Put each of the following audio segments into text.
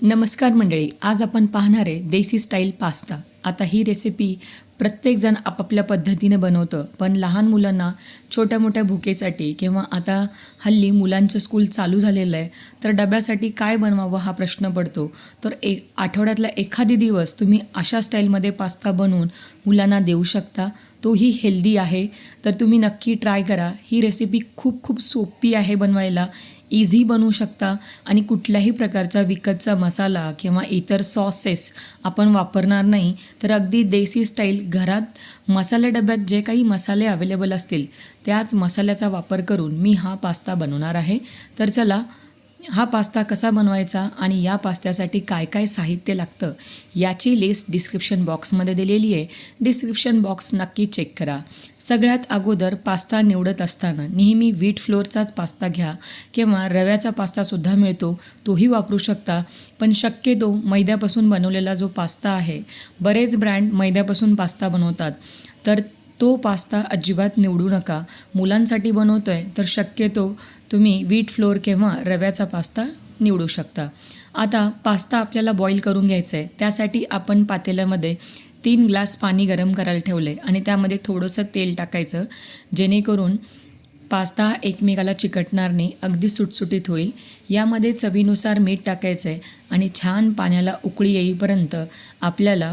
नमस्कार मंडळी आज आपण पाहणार आहे देसी स्टाईल पास्ता. आता ही रेसिपी प्रत्येकजण आपापल्या पद्धतीने बनवतं पण लहान मुलांना छोट्या मोठ्या भुकेसाठी किंवा आता हल्ली मुलांचं स्कूल चालू झालेलं आहे तर डब्यासाठी काय बनवावं हा प्रश्न पडतो. तर एक आठवड्यातला एखादी दिवस तुम्ही अशा स्टाईलमध्ये पास्ता बनवून मुलांना देऊ शकता. तोही हेल्दी आहे. तर तुम्ही नक्की ट्राय करा. ही रेसिपी खूप खूप सोपी आहे बनवायला. इझी बनवू शकता. आणि कुठल्याही प्रकारचा विकतचा मसाला किंवा इतर सॉसेस आपण वापरणार नाही तर अगदी देसी स्टाईल घरात मसाले डब्यात जे काही मसाले अवेलेबल असतील त्याच मसाल्याचा वापर करून मी हा पास्ता बनवणार आहे. तर चला हा पास्ता कसा बनवायचा आणि या पास्त्यासाठी काय काय साहित्य लागतं याची लिस्ट डिस्क्रिप्शन बॉक्समध्ये दिलेली आहे. डिस्क्रिप्शन बॉक्स नक्की चेक करा. सगळ्यात अगोदर पास्ता निवडत असताना नेहमी व्हीट फ्लोअरचाच पास्ता घ्या किंवा रव्याचा पास्तासुद्धा मिळतो तोही वापरू शकता. पण शक्यतो मैद्यापासून बनवलेला जो पास्ता आहे बरेच ब्रँड मैद्यापासून पास्ता बनवतात. तर तो पास्ता अजिबात निवडू नका. मुलांसाठी बनवतो आहे तर शक्यतो तुम्ही व्हीट फ्लोअर किंवा रव्याचा पास्ता निवडू शकता. आता पास्ता आपल्याला बॉईल करून घ्यायचा आहे त्यासाठी आपण पातेल्यामध्ये तीन ग्लास पाणी गरम करायला ठेवले आणि त्यामध्ये थोडंसं तेल टाकायचं जेणेकरून पास्ता एकमेकाला चिकटणार नाही अगदी सुटसुटीत होईल. यामध्ये चवीनुसार मीठ टाकायचं आहे आणि छान पाण्याला उकळी येईपर्यंत आपल्याला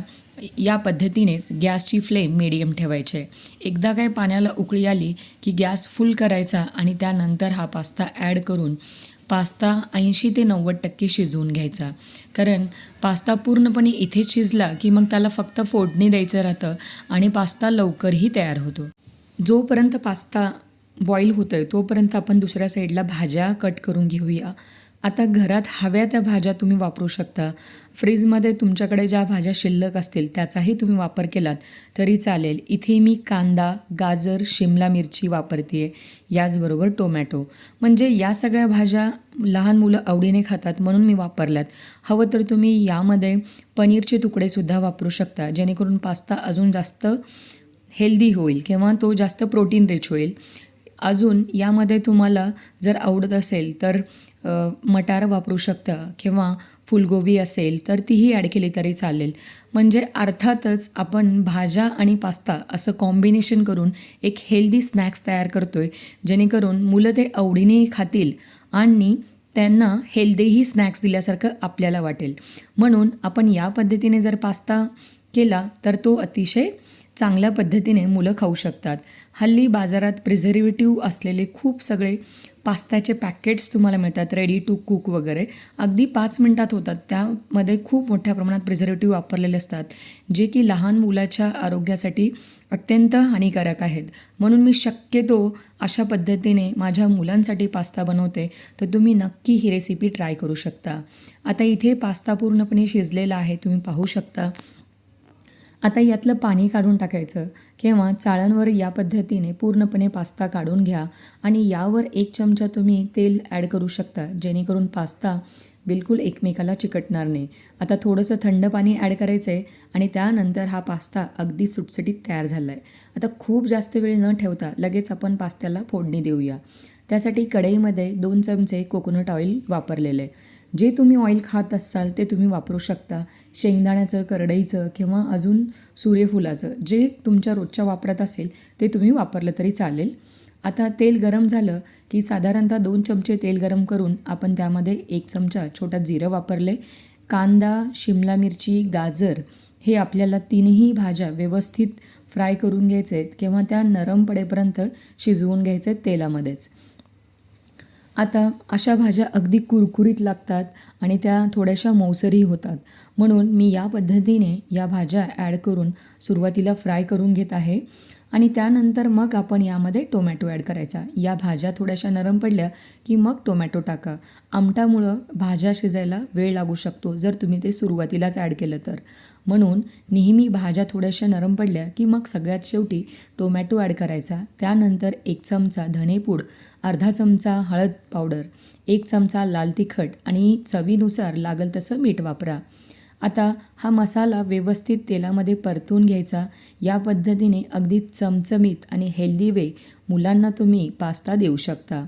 या पद्धतीनेच गॅसची फ्लेम मिडियम ठेवायचे एकदा काय पाण्याला उकळी आली की गॅस फुल करायचा आणि त्यानंतर हा पास्ता ॲड करून पास्ता ऐंशी ते नव्वद टक्के शिजवून घ्यायचा. कारण पास्ता पूर्णपणे इथे शिजला की मग त्याला फक्त फोडणी द्यायचं राहतं आणि पास्ता लवकरही तयार होतो. जोपर्यंत पास्ता बॉईल होतो आहे तोपर्यंत आपण दुसऱ्या साईडला भाज्या कट करून घेऊया. आता घरात हव्या त्या भाज्या तुम्ही वापरू शकता. फ्रीजमध्ये तुमच्याकडे ज्या भाज्या शिल्लक असतील त्याचाही तुम्ही वापर केलात तरी चालेल. इथे मी कांदा गाजर शिमला मिरची वापरते आहे याचबरोबर टोमॅटो. म्हणजे या सगळ्या भाज्या लहान मुलं आवडीने खातात म्हणून मी वापरल्यात. हवं तर तुम्ही यामध्ये पनीरचे तुकडेसुद्धा वापरू शकता जेणेकरून पास्ता अजून जास्त हेल्दी होईल किंवा तो जास्त प्रोटीन रिच होईल. अजून यामध्ये तुम्हाला जर आवडत असेल तर मटार वापरू शकता किंवा फुलगोबी असेल तर तीही ॲड केली तरी चालेल. म्हणजे अर्थातच आपण भाज्या आणि पास्ता असं कॉम्बिनेशन करून एक हेल्दी स्नॅक्स तयार करतो आहे जेणेकरून मुलं ते आवडीनेही खातील आणि त्यांना हेल्दीही स्नॅक्स दिल्यासारखं आपल्याला वाटेल. म्हणून आपण या पद्धतीने जर पास्ता केला तर तो अतिशय चांगल्या पद्धतीने मुलं खाऊ शकतात. हल्ली बाजारात प्रिझर्वेटिव्ह असलेले खूप सगळे पास्त्याचे पॅकेट्स तुम्हाला मिळतात रेडी टू कुक वगैरे. अगदी पाच मिनटात होतात. त्यामध्ये खूप मोठ्या प्रमाणात प्रिझर्वेटिव्ह वापरलेले असतात जे की लहान मुलाच्या आरोग्यासाठी अत्यंत हानिकारक आहेत. म्हणून मी शक्यतो अशा पद्धतीने माझ्या मुलांसाठी पास्ता बनवते तर तुम्ही नक्की ही रेसिपी ट्राय करू शकता. आता इथे पास्ता पूर्णपणे शिजलेला आहे तुम्ही पाहू शकता. आता यातलं पाणी काढून टाकायचं. किंवा चाळणवर या पद्धतीने पूर्णपणे पास्ता काढून घ्या आणि यावर एक चमचा तुम्ही तेल ॲड करू शकता जेणेकरून पास्ता बिलकुल एकमेकाला चिकटणार नाही. आता थोडंसं थंड पाणी ॲड करायचं आहे आणि त्यानंतर हा पास्ता अगदी सुटसुटीत तयार झाला आहे आता खूप जास्त वेळ न ठेवता लगेच आपण पास्त्याला फोडणी देऊया. त्यासाठी कढईमध्ये दोन चमचे कोकोनट ऑइल वापरलेलं आहे. जे तुम्ही ऑइल खात असाल ते तुम्ही वापरू शकता. शेंगदाण्याचं करडईचं किंवा अजून सूर्यफुलाचं जे तुमच्या रोजच्या वापरात असेल ते तुम्ही वापरलं तरी चालेल. आता तेल गरम झालं की साधारणतः दोन चमचे तेल गरम करून आपण त्यामध्ये एक चमचा छोटा जिरं वापरले कांदा शिमला मिरची गाजर हे आपल्याला तीनही भाज्या व्यवस्थित फ्राय करून घ्यायचे आहेत किंवा त्या नरम पडेपर्यंत शिजवून घ्यायचे आहेत तेलामध्येच. आता अशा भाज्या अगदी कुरकुरीत लागतात आणि त्या थोड्याशा मौसरी होतात. म्हणून मी या पद्धतीने या भाज्या ॲड करून सुरुवातीला फ्राय करून घेत आहे. आणि त्यानंतर मग आपण यामध्ये टोमॅटो ॲड करायचा. या भाज्या थोड्याशा नरम पडल्या की मग टोमॅटो टाका. आमटामुळं भाज्या शिजायला वेळ लागू शकतो जर तुम्ही ते सुरुवातीलाच ॲड केलं तर. म्हणून नेहमी भाज्या थोड्याशा नरम पडल्या की मग सगळ्यात शेवटी टोमॅटो ॲड करायचा. त्यानंतर एक चमचा धनेपूड अर्धा चमचा हळद पावडर एक चमचा लाल तिखट आणि चवीनुसार लागल तसं मीठ वापरा. आता हा मसाला व्यवस्थित तेलामध्ये परतून घ्यायचा. या पद्धतीने अगदी चमचमीत आणि हेल्दी वे मुलांना तुम्ही पास्ता देऊ शकता.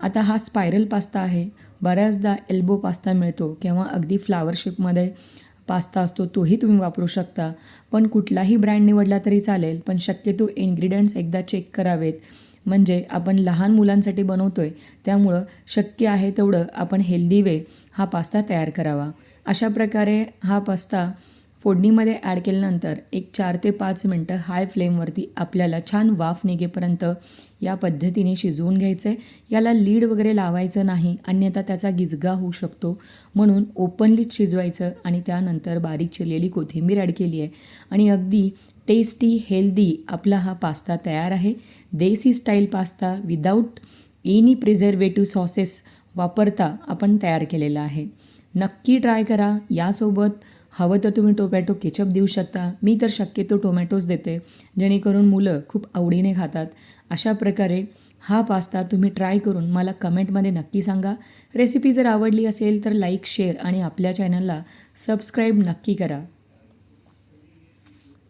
आता हा स्पायरल पास्ता आहे. बऱ्याचदा एल्बो पास्ता मिळतो किंवा अगदी फ्लावर शेपमध्ये पास्ता असतो तोही तुम्ही वापरू शकता. पण कुठलाही ब्रँड निवडला तरी चालेल पण शक्यतो इन्ग्रेडियंट्स एकदा चेक करावेत. म्हणजे आपण लहान मुलांसाठी बनवतो आहे त्यामुळं शक्य आहे तेवढं आपण हेल्दी वे हा पास्ता तयार करावा. अशा प्रकारे हा पास्ता फोडणीमध्ये ॲड केल्यानंतर एक चार ते पाच मिनटं हाय फ्लेमवरती आपल्याला छान वाफ निघेपर्यंत या पद्धतीने शिजवून घ्यायचं आहे याला लीड वगैरे लावायचं नाही अन्यथा त्याचा गिजगा होऊ शकतो. म्हणून ओपनलीच शिजवायचं आणि त्यानंतर बारीक चिरलेली कोथिंबीर ॲड केली आहे. आणि अगदी टेस्टी हेल्दी आपला हा पास्ता तयार आहे. Desi style pasta without any preservative sauces वापरता आपण तयार केलेला आहे. नक्की ट्राय करा. यासोबत हवं तर तुम्ही टोमॅटो केचप देऊ शकता. मी तर शक्यतो टोमॅटोज देते. जेणेकरून मुलं खूप आवडीने खातात. अशा प्रकारे हा पास्ता तुम्ही ट्राय करून मला कमेंटमध्ये नक्की सांगा. रेसिपी जर आवडली असेल तर लाईक शेअर आणि आपल्या चॅनलला सबस्क्राईब नक्की करा.